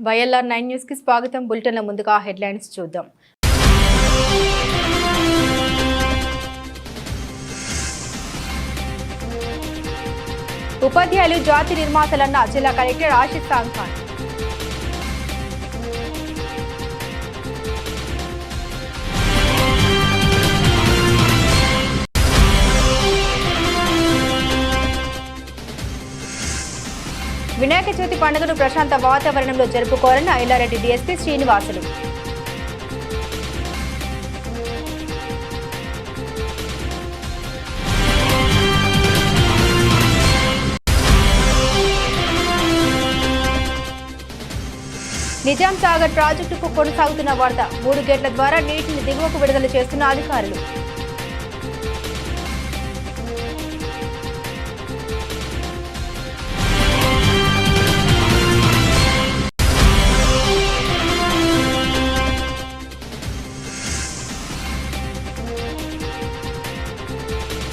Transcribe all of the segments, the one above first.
YLR nine న్యూస్కి స్వాగతం. బులెటిన్ల ముందుగా హెడ్లైన్స్ చూద్దాం. ఉపాధ్యాయులు జాతి నిర్మాతలన్న జిల్లా కలెక్టర్ ఆశిష్ ఖాన్. వినాయక చవితి పండుగను ప్రశాంత వాతావరణంలో జరుపుకోవాలని ఐలారెడ్డి డీఎస్పీ శ్రీనివాసులు. నిజాం సాగర్ ప్రాజెక్టుకు కొనసాగుతున్న వరద మూడు గేట్ల ద్వారా నీటిని దిగువకు విడుదల చేస్తున్న అధికారులు.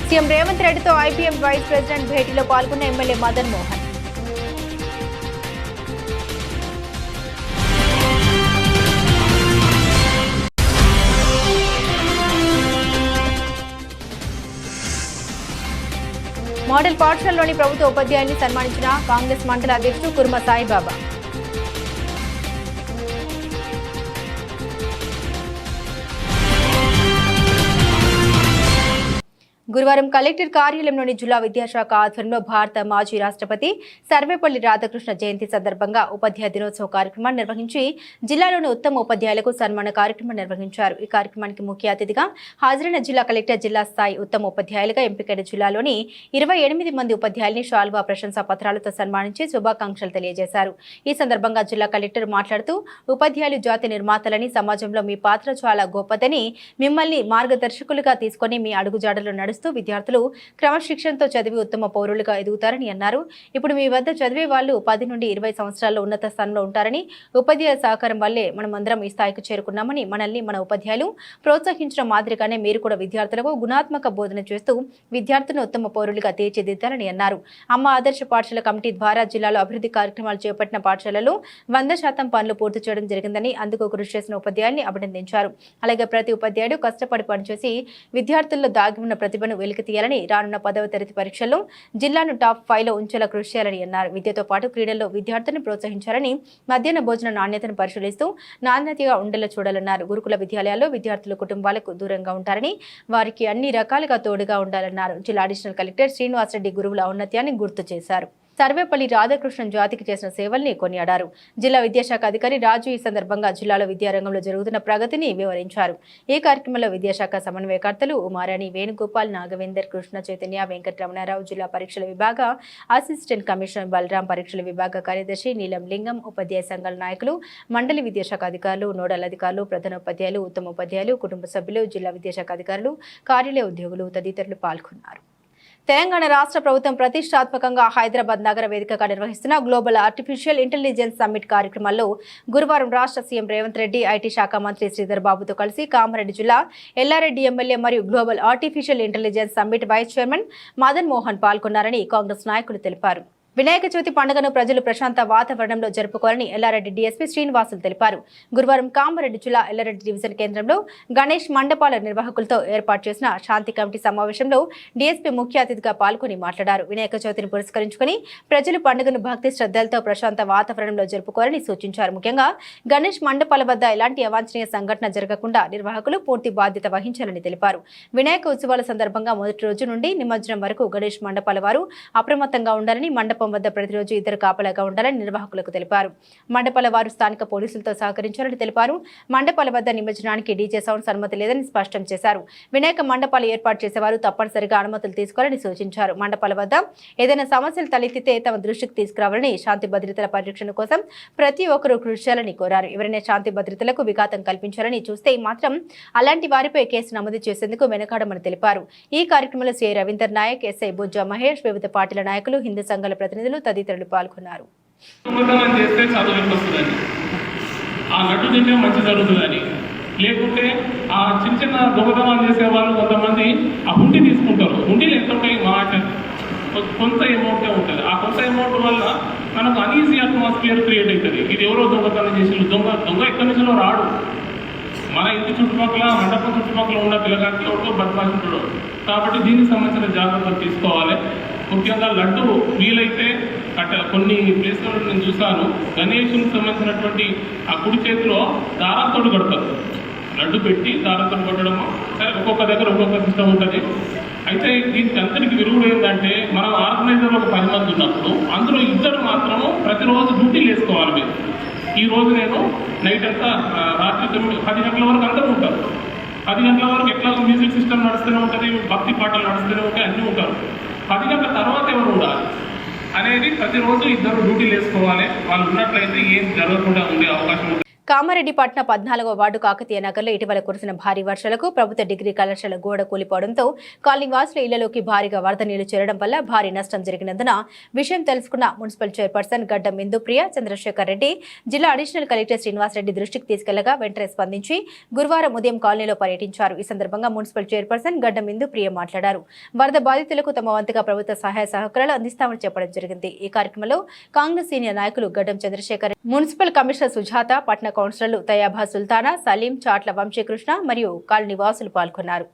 సీఎం రేవంత్ రెడ్డితో ఐపీఎం వైస్ ప్రెసిడెంట్ భేటీలో పాల్గొన్న ఎమ్మెల్యే మదన్ మోహన్. మోడల్ పాఠశాలలోని ప్రభుత్వ ఉపాధ్యాయుల్ని సన్మానించిన కాంగ్రెస్ మండల అధ్యక్షుడు కుర్మ సాయిబాబా. గురువారం కలెక్టర్ కార్యాలయంలోని జిల్లా విద్యాశాఖ ఆధ్వర్యంలో భారత మాజీ రాష్ట్రపతి సర్వేపల్లి రాధాకృష్ణ జయంతి సందర్భంగా ఉపాధ్యాయ దినోత్సవ కార్యక్రమాన్ని నిర్వహించి జిల్లాలోని ఉత్తమ ఉపాధ్యాయులకు సన్మాన కార్యక్రమం నిర్వహించారు. ఈ కార్యక్రమానికి ముఖ్య అతిథిగా హాజరైన జిల్లా కలెక్టర్ జిల్లా స్థాయి ఉత్తమ ఉపాధ్యాయులుగా ఎంపికైన జిల్లాలోని ఇరవై ఎనిమిది మంది ఉపాధ్యాయుల్ని షాల్వా ప్రశంసా పత్రాలతో సన్మానించి శుభాకాంక్షలు తెలియజేశారు. ఈ సందర్భంగా జిల్లా కలెక్టర్ మాట్లాడుతూ ఉపాధ్యాయులు జాతి నిర్మాతలని సమాజంలో మీ పాత్ర చాలా గొప్పదని మిమ్మల్ని మార్గదర్శకులుగా తీసుకొని మీ అడుగుజాడలు నడుస్తూ విద్యార్థులు క్రమశిక్షణతో చదివి ఉత్తమ పౌరులుగా ఎదుగుతారని అన్నారు. ఇప్పుడు మీ వద్ద చదివే వాళ్ళు పది నుండి ఇరవై సంవత్సరాల్లో ఉన్నత స్థానంలో ఉంటారని ఉపాధ్యాయ సహకారం వల్లే మనం ఈ స్థాయికి చేరుకున్నామని మనల్ని మన ఉపాధ్యాయులు ప్రోత్సహించడం మాదిరిగానే మీరు కూడా విద్యార్థులకు గుణాత్మక బోధన చేస్తూ విద్యార్థులను ఉత్తమ పౌరులుగా తీర్చిదిద్దారని అన్నారు. అమ్మ ఆదర్శ పాఠశాల కమిటీ ద్వారా జిల్లాలో అభివృద్ధి కార్యక్రమాలు చేపట్టిన పాఠశాలలో వంద శాతం పనులు పూర్తి చేయడం జరిగిందని అందుకు కృషి చేసిన ఉపాధ్యాయుల్ని అభినందించారు. అలాగే ప్రతి ఉపాధ్యాయుడు కష్టపడి పనిచేసి విద్యార్థుల్లో దాగి ఉన్న ప్రతిభను వెలికి తీయాలని రానున్న పదవ తరగతి పరీక్షల్లో జిల్లాను టాప్ ఫైవ్లో ఉంచేలా కృషి చేయాలని అన్నారు. విద్యతో పాటు క్రీడల్లో విద్యార్థులను ప్రోత్సహించాలని మధ్యాహ్న భోజన నాణ్యతను పరిశీలిస్తూ నాణ్యతగా ఉండేలా చూడాలన్నారు. గురుకుల విద్యాలయాల్లో విద్యార్థుల కుటుంబాలకు దూరంగా ఉంటారని వారికి అన్ని రకాలుగా తోడుగా ఉండాలన్నారు. జిల్లా అడిషనల్ కలెక్టర్ శ్రీనివాసరెడ్డి గురువుల ఔన్నత్యాన్ని గుర్తు చేశారు. సర్వేపల్లి రాధాకృష్ణన్ జాతికి చేసిన సేవల్ని కొనియాడారు. జిల్లా విద్యాశాఖ అధికారి రాజు ఈ సందర్భంగా జిల్లాలో విద్యారంగంలో జరుగుతున్న ప్రగతిని వివరించారు. ఈ కార్యక్రమంలో విద్యాశాఖ సమన్వయకర్తలు ఉమారాణి వేణుగోపాల్ నాగవేందర్ కృష్ణ చైతన్య వెంకటరమణారావు జిల్లా పరీక్షల విభాగ అసిస్టెంట్ కమిషనర్ బలరాం పరీక్షల విభాగ కార్యదర్శి నీలం లింగం ఉపాధ్యాయ సంఘాల నాయకులు మండలి విద్యాశాఖ అధికారులు నోడల్ అధికారులు ప్రధాన ఉపాధ్యాయులు ఉత్తమ ఉపాధ్యాయులు కుటుంబ సభ్యులు జిల్లా విద్యాశాఖ అధికారులు కార్యాలయ ఉద్యోగులు తదితరులు పాల్గొన్నారు. తెలంగాణ రాష్ట్ర ప్రభుత్వం ప్రతిష్టాత్మకంగా హైదరాబాద్ నగర వేదికగా నిర్వహిస్తున్న గ్లోబల్ ఆర్టిఫిషియల్ ఇంటెలిజెన్స్ సమ్మిట్ కార్యక్రమంలో గురువారం రాష్ట్ర సీఎం రేవంత్ రెడ్డి ఐటీ శాఖ మంత్రి శ్రీధర్ బాబుతో కలిసి కామారెడ్డి జిల్లా ఎల్లారెడ్డి ఎమ్మెల్యే మరియు global artificial intelligence summit vice chairman Madan Mohan పాల్గొన్నారని Congress నాయకులు తెలిపారు. వినాయక చవితి పండుగను ప్రజలు ప్రశాంత వాతావరణంలో జరుపుకోవాలని ఎల్లారెడ్డి డీఎస్పీ శ్రీనివాసులు తెలిపారు. గురువారం కామారెడ్డి జిల్లా ఎల్లారెడ్డి డివిజన్ కేంద్రంలో గణేష్ మండపాల నిర్వాహకులతో ఏర్పాటు చేసిన శాంతి కమిటీ సమావేశంలో డీఎస్పీ ముఖ్య అతిథిగా పాల్గొని మాట్లాడారు. వినాయక చవితిని పురస్కరించుకుని ప్రజలు పండుగను భక్తి శ్రద్ధలతో ప్రశాంత వాతావరణంలో జరుపుకోవాలని సూచించారు. ముఖ్యంగా గణేష్ మండపాల వద్ద ఎలాంటి అవాంఛనీయ సంఘటన జరగకుండా నిర్వాహకులు పూర్తి బాధ్యత వహించాలని తెలిపారు. వినాయక ఉత్సవాల సందర్భంగా మొదటి రోజు నుండి నిమజ్జనం వరకు గణేష్ మండపాల వారు అప్రమత్తంగా ఉండాలని మండప మండపం వద్ద ప్రతిరోజు ఇద్దరు కాపలాగా ఉండాలని నిర్వాహకులకు తెలిపారు. మండపాల వారు స్థానిక పోలీసులతో సహకరించాలని తెలిపారు. మండపాల వద్ద నిమజ్జనానికి డీజే సౌండ్స్ అనుమతి లేదని స్పష్టం చేశారు. వినాయక మండపాలు ఏర్పాటు చేసేవారు తప్పనిసరిగా అనుమతులు తీసుకోవాలని సూచించారు. మండపాల వద్ద ఏదైనా సమస్యలు తలెత్తితే తమ దృష్టికి తీసుకురావాలని శాంతి భద్రతల పరిరక్షణ కోసం ప్రతి ఒక్కరూ కృషి చేయాలని కోరారు. ఎవరైనా శాంతి భద్రతలకు విఘాతం కల్పించాలని చూస్తే మాత్రం అలాంటి వారిపై కేసు నమోదు చేసేందుకు వెనకాడమని తెలిపారు. ఈ కార్యక్రమంలో సి రవీందర్ నాయక్ ఎస్ఐ బుజ్జా మహేష్ వివిధ పార్టీల నాయకులు హిందూ సంఘాల ప్రతినిధులు తదితరులు పాల్గొన్నారు. చేస్తే చదువు ఆ నటు తింటే మంచి జరుగుతుందని. లేకుంటే ఆ చిన్న చిన్న దొంగతనాలు చేసే వాళ్ళు కొంతమంది ఆ హుండి తీసుకుంటారు. హుండీలు ఎంత ఉంటాయి మాట కొంత అమౌంటే ఉంటుంది. ఆ కొంత అమౌంట్ వల్ల మనకు అనీజీ అట్మాస్ఫియర్ క్రియేట్ అవుతుంది. ఇది ఎవరో దొంగతనం చేసి దొంగ దొంగ ఎక్కడి నుంచో రాడు. మన ఇంటి చుట్టుపక్కల మండపం చుట్టుపక్కల ఉన్న పిల్లగానికి ఎవరితో బదమాషి కాబట్టి దీనికి సంబంధించిన జాగ్రత్తలు తీసుకోవాలి. ముఖ్యంగా లడ్డు వీలైతే అట్ట కొన్ని ప్లేస్లో నేను చూశాను. గణేషునికి సంబంధించినటువంటి ఆ కుడి చేతిలో దారంతో కడతారు. లడ్డు పెట్టి దారంతో కొట్టడం సరే ఒక్కొక్క దగ్గర ఒక్కొక్క సిస్టమ్ ఉంటుంది. అయితే దీనికి అంతటికి విరుగుడు ఏంటంటే మనం ఆర్గనైజర్ ఒక పది మంది ఉన్నప్పుడు అందులో ఇద్దరు మాత్రము ప్రతిరోజు డ్యూటీలు వేసుకోవాలి మీరు. ఈ రోజు నేను నైట్ అంతా రాత్రి తొమ్మిది పది గంటల వరకు అందరూ ఉంటారు. పది గంటల వరకు ఎట్లా మ్యూజిక్ సిస్టమ్ నడుస్తూనే ఉంటుంది భక్తి పాటలు నడుస్తూనే ఉంటాయి అన్నీ ఉంటారు. పది గంటల తర్వాత ఎవరు ఉండాలి? అనేది ప్రతిరోజు ఇద్దరు డ్యూటీలు వేసుకోవాలి. వాళ్ళు ఉన్నట్లయితే ఏం జరగకుండా ఉండే అవకాశం ఉంటుంది. కామారెడ్డి పట్న పద్నాలుగో వార్డు కాకతీయ నగర్లో ఇటీవల కురిసిన భారీ వర్షాలకు ప్రభుత్వ డిగ్రీ కళాశాల గోడ కూలిపోవడంతో కాలనీ వాసుల ఇళ్ళలోకి భారీగా వరద నీళ్ళు చేరడం వల్ల భారీ నష్టం జరిగినందున విషయం తెలుసుకున్న మున్సిపల్ చైర్పర్సన్ గడ్డం ఇందుప్రియ చంద్రశేఖర్ రెడ్డి జిల్లా అడిషనల్ కలెక్టర్ శ్రీనివాసరెడ్డి దృష్టికి తీసుకెళ్ళగా వెంటనే స్పందించి గురువారం ఉదయం కాలనీలో పర్యటించారు. ఈ సందర్భంగా మున్సిపల్ చైర్పర్సన్ గడ్డం ఇందుప్రియ మాట్లాడారు. వరద బాధితులకు తమ వంతుగా ప్రభుత్వ సహాయ సహకారాలు అందిస్తామని చెప్పడం జరిగింది. ఈ కార్యక్రమంలో కాంగ్రెస్ సీనియర్ నాయకులు గడ్డం చంద్రశేఖర్ మున్సిపల్ కమిషనర్ సుజాత పట్నా కౌన్సిలర్లు తయాబా సుల్తానా సలీం చాట్ల వంశీకృష్ణ మరియు కాలనీ వాసులు పాల్గొన్నారు.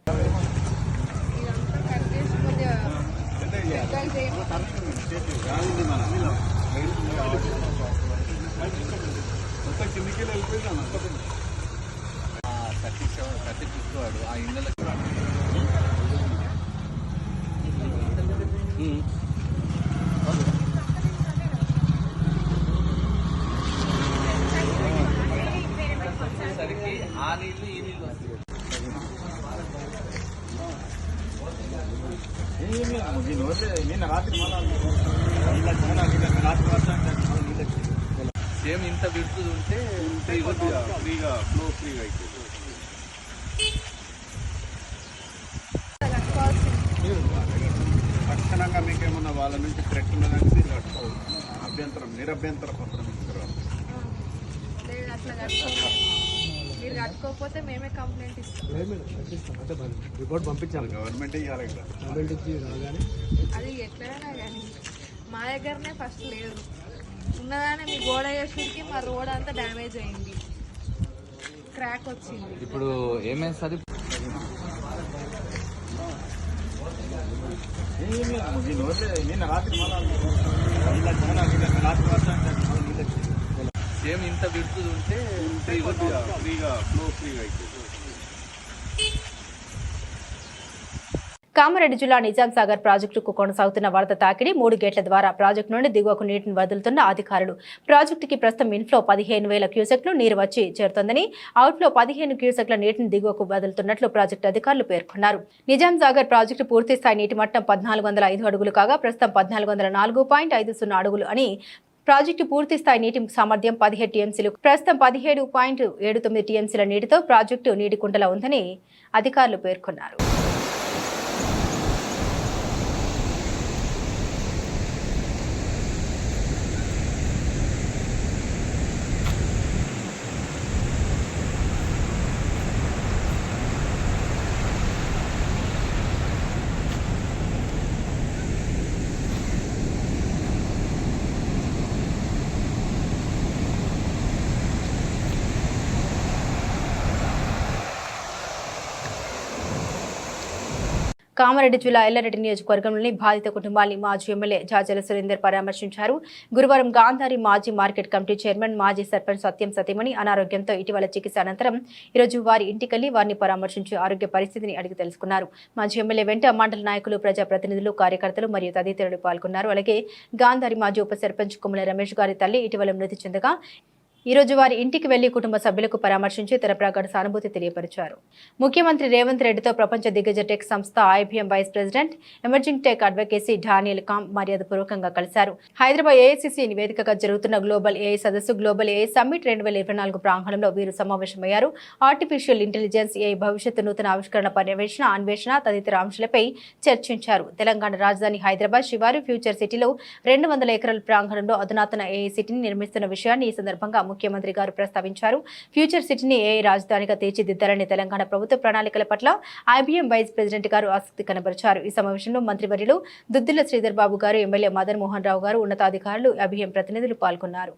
థర్టీ సెవెన్ థర్టీ చూసుకోవాడు ఆ ఇండ్ల సేమ్ ఇంత విడుతు ఉంటే ఫ్రీగా ఫ్లో ఫ్రీగా అవుతుంది తక్షణంగా మీకేమన్నా వాళ్ళ నుంచి థ్రెట్ కట్టుకోవచ్చు అభ్యంతరం నిరభ్యంతర పత్రం ఇస్తారు మీరు కట్టుకోకపోతే మేమే కంప్లైంట్ ఇస్తాం రిపోర్ట్ పంపించాలి గవర్నమెంట్ ఇవ్వాలి ఇక్కడ అది మా దగ్గరనే ఫస్ట్ లేదు. ఉన్నదానే మీ గోడ వేసుడికి మా రోడ్ అంతా డ్యామేజ్ అయింది. క్రాక్ వచ్చింది. ఇప్పుడు ఏమేస్తుంది సేమ్ ఇంత విడుతు ఉంటే ఫ్రీగా ఫ్రీగా ఫ్లో ఫ్రీగా అవుతుంది కామారెడ్డి జిల్లా నిజాం సాగర్ ప్రాజెక్టుకు కొనసాగుతున్న వరద తాకిడి మూడు గేట్ల ద్వారా ప్రాజెక్టు నుండి దిగువకు నీటిని వదులుతున్న అధికారులు. ప్రాజెక్టుకి ప్రస్తుతం ఇన్ఫ్లో పదిహేను వేల క్యూసెక్లు నీరు వచ్చి చేరుతోందని అవుట్లో పదిహేను క్యూసెక్ల నీటిని దిగువకు వదులుతున్నట్లు ప్రాజెక్టు అధికారులు పేర్కొన్నారు. నిజాం సాగర్ ప్రాజెక్టు పూర్తి స్థాయి నీటి మట్టం పద్నాలుగు వందల ఐదు అడుగులు కాగా ప్రస్తుతం పద్నాలుగు వందల నాలుగు పాయింట్ ఐదు సున్నా అడుగులు అని ప్రాజెక్టు పూర్తి స్థాయి నీటి సామర్థ్యం పదిహేడు టీఎంసీలు ప్రస్తుతం పదిహేడు పాయింట్ ఏడు తొమ్మిది టీఎంసీల నీటితో ప్రాజెక్టు నీటి కుంటలో ఉందని అధికారులు పేర్కొన్నారు. కామారెడ్డి జిల్లా ఎల్లారెడ్డి నియోజకవర్గంలోని బాధిత కుటుంబాన్ని మాజీ ఎమ్మెల్యే జాజల సురేందర్ పరామర్శించారు. గురువారం గాంధారి మాజీ మార్కెట్ కమిటీ చైర్మన్ మాజీ సర్పంచ్ సత్యం సతీమణి అనారోగ్యంతో ఇటీవల చికిత్స అనంతరం ఈరోజు వారి ఇంటికెళ్ళి వారిని పరామర్శించి ఆరోగ్య పరిస్థితిని అడిగి తెలుసుకున్నారు. మాజీ ఎమ్మెల్యే వెంట మండల నాయకులు ప్రజాప్రతినిధులు కార్యకర్తలు మరియు తదితరులు పాల్గొన్నారు. అలాగే గాంధారి మాజీ ఉప సర్పంచ్ కుమ్మల రమేష్ గారి తల్లి ఇటీవల మృతి చెందగా ఈ రోజు వారి ఇంటికి వెళ్ళి కుటుంబ సభ్యులకు పరామర్శించి తన సానుభూతి తెలియపరిచారు. ముఖ్యమంత్రి రేవంత్ రెడ్డితో ప్రపంచ దిగ్గజ టెక్ సంస్థ IBM vice president emerging tech advocacy Daniel Kam మర్యాదపూర్వకంగా కలిశారు. హైదరాబాద్ ఏఐసిసి నివేదికగా జరుగుతున్న గ్లోబల్ ఏఐ సదస్సు గ్లోబల్ ఏఐ సమ్మిట్ రెండు వేల ఇరవై నాలుగు ప్రాంగణంలో వీరు సమావేశమయ్యారు. ఆర్టిఫిషియల్ ఇంటెలిజెన్స్ ఏఐ భవిష్యత్తు నూతన ఆవిష్కరణ పర్యవేక్షణ అన్వేషణ తదితర అంశాలపై చర్చించారు. తెలంగాణ రాజధాని హైదరాబాద్ శివారు ఫ్యూచర్ సిటీలో రెండు వందల ఎకరాల ప్రాంగణంలో అధునాతన ఏఐ సిటీని నిర్మిస్తున్న విషయాన్ని ఈ సందర్భంగా ముఖ్యమంత్రి గారు ప్రస్తావించారు. ఫ్యూచర్ సిటీని ఏఐ రాజధానిగా తీర్చిదిద్దాలని తెలంగాణ ప్రభుత్వ ప్రణాళికల పట్ల ఐబీఎం వైస్ ప్రెసిడెంట్ గారు ఆసక్తి కనబరిచారు. ఈ సమావేశంలో మంత్రివర్యులు దుద్దిల శ్రీధర్ బాబు గారు ఎమ్మెల్యే మదన్ మోహన్ రావు గారు ఉన్నతాధికారులు ఐబీఎం ప్రతినిధులు పాల్గొన్నారు.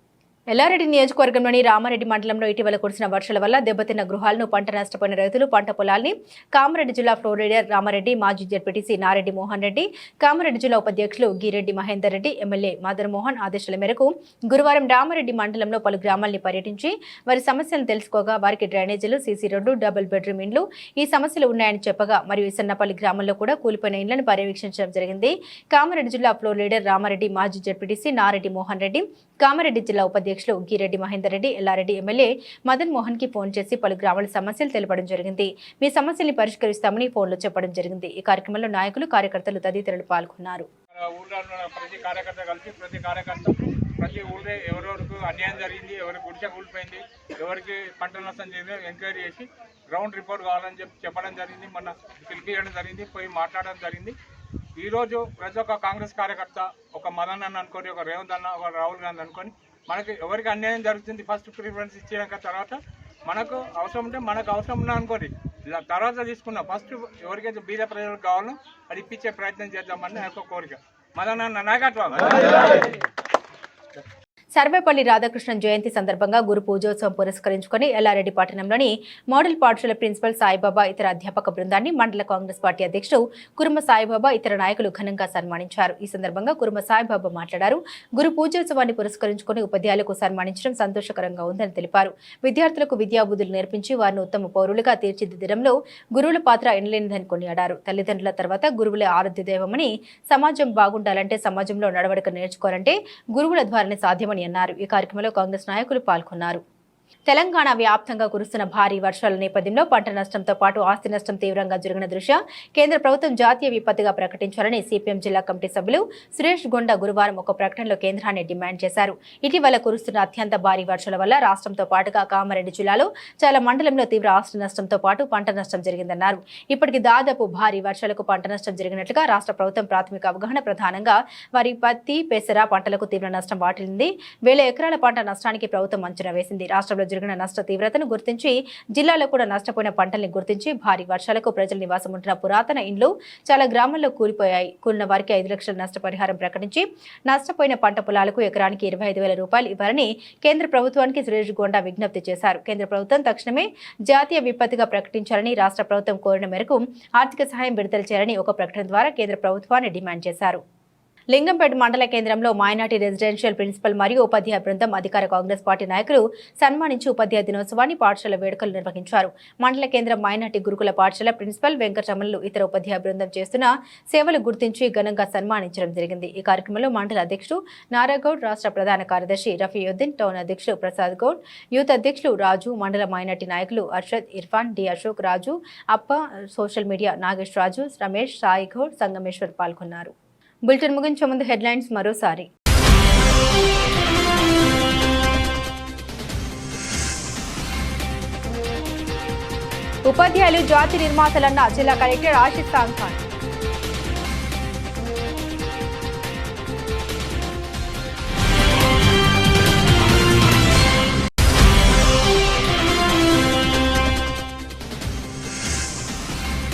ఎల్లారెడ్డి నియోజకవర్గంలోని రామారెడ్డి మండలంలో ఇటీవల కురిసిన వర్షాల వల్ల దెబ్బతిన్న గృహాలను పంట నష్టపోయిన రైతులు పంట పొలాల్ని కామారెడ్డి జిల్లా ఫ్లోర్ రామారెడ్డి మాజీ జడ్పీటీసీ నారెడ్డి మోహన్ రెడ్డి కామారెడ్డి జిల్లా ఉపాధ్యక్షులు గిరెడ్డి మహేందర్ రెడ్డి ఎమ్మెల్యే మదన్ మోహన్ ఆదేశాల మేరకు గురువారం రామారెడ్డి మండలంలో పలు గ్రామాల్ని పర్యటించి వారి సమస్యలను తెలుసుకోగా వారికి డ్రైనేజీలు సీసీ రోడ్డు డబుల్ బెడ్రూమ్ ఇండ్లు ఈ సమస్యలు ఉన్నాయని చెప్పగా మరియు ఇసన్నపల్లి గ్రామంలో కూడా కూలిపోయిన ఇండ్లను పర్యవేక్షించడం జరిగింది. కామారెడ్డి జిల్లా ఫ్లోర్ లీడర్ రామారెడ్డి మాజీ జడ్పీటీసీ నారెడ్డి మోహన్ రెడ్డి కామారెడ్డి జిల్లా ఉపాధ్యక్షులు గిరెడ్డి మహేందర్ రెడ్డి ఎల్లారెడ్డి ఎమ్మెల్యే మదన్ మోహన్కి ఫోన్ చేసి పలు గ్రామాల సమస్యలు తెలపడం జరిగింది. మీ సమస్యల్ని పరిష్కరిస్తామని ఫోన్లో చెప్పడం జరిగింది. ఈ కార్యక్రమంలో నాయకులు కార్యకర్తలు తదితరులు పాల్గొన్నారు. ప్రతి కార్యకర్త కలిసి ప్రతి కార్యకర్త ప్రతి ఊళ్ళో ఎవరెవరికి అన్యాయం జరిగింది ఎవరికి గుడిసె కూలిపోయింది ఎవరికి పంట నష్టం జరిగింది ఎంక్వైరీ చేసి గ్రౌండ్ రిపోర్ట్ కావాలని చెప్పి చెప్పడం జరిగింది మొన్న పిలిపించడం జరిగింది పోయి మాట్లాడడం జరిగింది. ఈరోజు ప్రతి ఒక్క కాంగ్రెస్ కార్యకర్త ఒక మదన్ అన్న అనుకొని ఒక రేవంత్ అన్న ఒక రాహుల్ గాంధీ అనుకొని మనకి ఎవరికి అన్యాయం జరుగుతుంది ఫస్ట్ ప్రిఫరెన్స్ ఇచ్చాక తర్వాత మనకు అవసరం ఉంటే మనకు అవసరం ఉన్నా అనుకోండి ఇలా తర్వాత తీసుకున్నాం ఫస్ట్ ఎవరికైతే బీద ప్రజలకు కావాలో అది ఇప్పించే ప్రయత్నం చేద్దామని నా యొక్క కోరిక. అన్న నాయకత్వం సర్వేపల్లి రాధాకృష్ణన్ జయంతి సందర్భంగా గురు పూజోత్సవం పురస్కరించుకొని ఎల్లారెడ్డి పట్టణంలోని మోడల్ పాఠశాల ప్రిన్సిపల్ సాయిబాబా ఇతర అధ్యాపక బృందాన్ని మండల కాంగ్రెస్ పార్టీ అధ్యక్షుడు కురుమ సాయిబాబా ఇతర నాయకులు ఘనంగా సన్మానించారు. ఈ సందర్భంగా కురుమ సాయిబాబా మాట్లాడారు. గురు పూజోత్సవాన్ని పురస్కరించుకొని ఉపాధ్యాయులకు సన్మానించడం సంతోషకరంగా ఉందని తెలిపారు. విద్యార్థులకు విద్యాబుద్ధులు నేర్పించి వారిని ఉత్తమ పౌరులుగా తీర్చిదిద్దడంలో గురువుల పాత్ర ఎనలేనిదని కొనియాడారు. తల్లిదండ్రుల తర్వాత గురువులే ఆరాధ్య దైవమని సమాజం బాగుండాలంటే సమాజంలో నడవడిక నేర్చుకోవాలంటే గురువుల ద్వారానే సాధ్యమని అన్నారు. ఈ కార్యక్రమంలో కాంగ్రెస్ నాయకులు పాల్గొన్నారు. తెలంగాణ వ్యాప్తంగా కురుస్తున్న భారీ వర్షాల నేపథ్యంలో పంట నష్టంతో పాటు ఆస్తి నష్టం తీవ్రంగా జరిగిన దృష్ట్యా కేంద్ర ప్రభుత్వం జాతీయ విపత్తుగా ప్రకటించాలని సిపిఎం జిల్లా కమిటీ సభ్యులు సురేష్ గొండ గురువారం ఒక ప్రకటనలో కేంద్రాన్ని డిమాండ్ చేశారు. ఇటీవల కురుస్తున్న అత్యంత భారీ వర్షాల వల్ల రాష్ట్రంతో పాటుగా కామారెడ్డి జిల్లాలో చాలా మండలంలో తీవ్ర ఆస్తి నష్టంతో పాటు పంట నష్టం జరిగిందన్నారు. ఇప్పటికి దాదాపు భారీ వర్షాలకు పంట నష్టం జరిగినట్లుగా రాష్ట్ర ప్రభుత్వం ప్రాథమిక అవగాహన ప్రధానంగా వారి పత్తి పెసర పంటలకు తీవ్ర నష్టం వాటిల్లింది. వేల ఎకరాల పంట నష్టానికి ప్రభుత్వం అంచనా వేసింది. రాష్ట్రంలో జరిగిన నష్ట తీవ్రతను గుర్తించి జిల్లాలో కూడా నష్టపోయిన పంటల్ని గుర్తించి భారీ వర్షాలకు ప్రజలు నివాసం ఉంటున్న పురాతన ఇండ్లు చాలా గ్రామాల్లో కూలిపోయాయి. కూలిన వారికి ఐదు లక్షల నష్టపరిహారం ప్రకటించి నష్టపోయిన పంట పొలాలకు ఎకరానికి ఇరవై ఐదు వేల రూపాయలు ఇవ్వాలని కేంద్ర ప్రభుత్వానికి సురేష్ గోండా విజ్ఞప్తి చేశారు. కేంద్ర ప్రభుత్వం తక్షణమే జాతీయ విపత్తుగా ప్రకటించాలని రాష్ట్ర ప్రభుత్వం కోరిన మేరకు ఆర్థిక సహాయం విడుదల చేయాలని ఒక ప్రకటన ద్వారా కేంద్ర ప్రభుత్వాన్ని డిమాండ్ చేశారు. లింగంపేట మండల కేంద్రంలో మైనార్టీ రెసిడెన్షియల్ ప్రిన్సిపల్ మరియు ఉపాధ్యాయ బృందం అధికార కాంగ్రెస్ పార్టీ నాయకులు సన్మానించి ఉపాధ్యాయ దినోత్సవాన్ని పాఠశాల వేడుకలు నిర్వహించారు. మండల కేంద్రం మైనార్టీ గురుకుల పాఠశాల ప్రిన్సిపల్ వెంకటరమణులు ఇతర ఉపాధ్యాయ బృందం చేస్తున్న సేవలు గుర్తించి ఘనంగా సన్మానించడం జరిగింది. ఈ కార్యక్రమంలో మండల అధ్యక్షుడు నారాగౌడ్ రాష్ట్ర ప్రధాన కార్యదర్శి రఫీయుద్దీన్ టౌన్ అధ్యక్షుడు ప్రసాద్ గౌడ్ యూత్ అధ్యక్షులు రాజు మండల మైనార్టీ నాయకులు అర్షద్ ఇర్ఫాన్ డి అశోక్ రాజు అప్ప సోషల్ మీడియా నాగేష్ రాజు రమేష్ సాయి గౌడ్ సంగమేశ్వర్ పాల్గొన్నారు. బులెటిన్ ముగించే ముందు హెడ్లైన్స్ మరోసారి. ఉపాధ్యాయులు జాతి నిర్మాతలన్న జిల్లా కలెక్టర్ ఆశిష్ ఖాన్.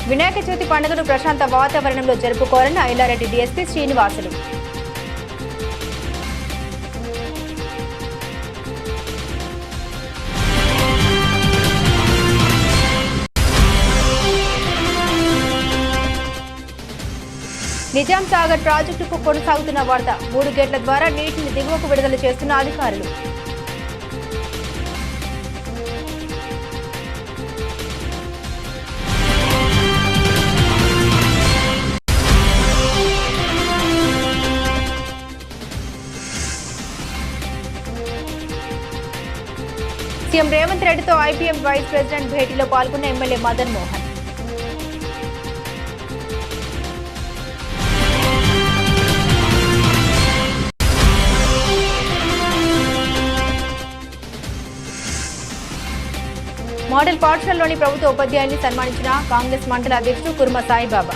వినాయక చవితి పండుగను ప్రశాంత వాతావరణంలో జరుపుకోవాలని ఐలారెడ్డి డీఎస్పీ శ్రీనివాసులు. నిజాం సాగర్ ప్రాజెక్టుకు కొనసాగుతున్న వరద మూడు గేట్ల ద్వారా నీటిని దిగువకు విడుదల చేస్తున్న అధికారులు. సీఎం రేవంత్ రెడ్డితో ఐపీఎం వైస్ ప్రెసిడెంట్ భేటీలో పాల్గొన్న ఎమ్మెల్యే మదన్ మోహన్. మోడల్ పాఠశాలలోని ప్రభుత్వ ఉపాధ్యాయుల్ని సన్మానించిన కాంగ్రెస్ మండల అధ్యక్షుడు కుర్మ సాయిబాబా.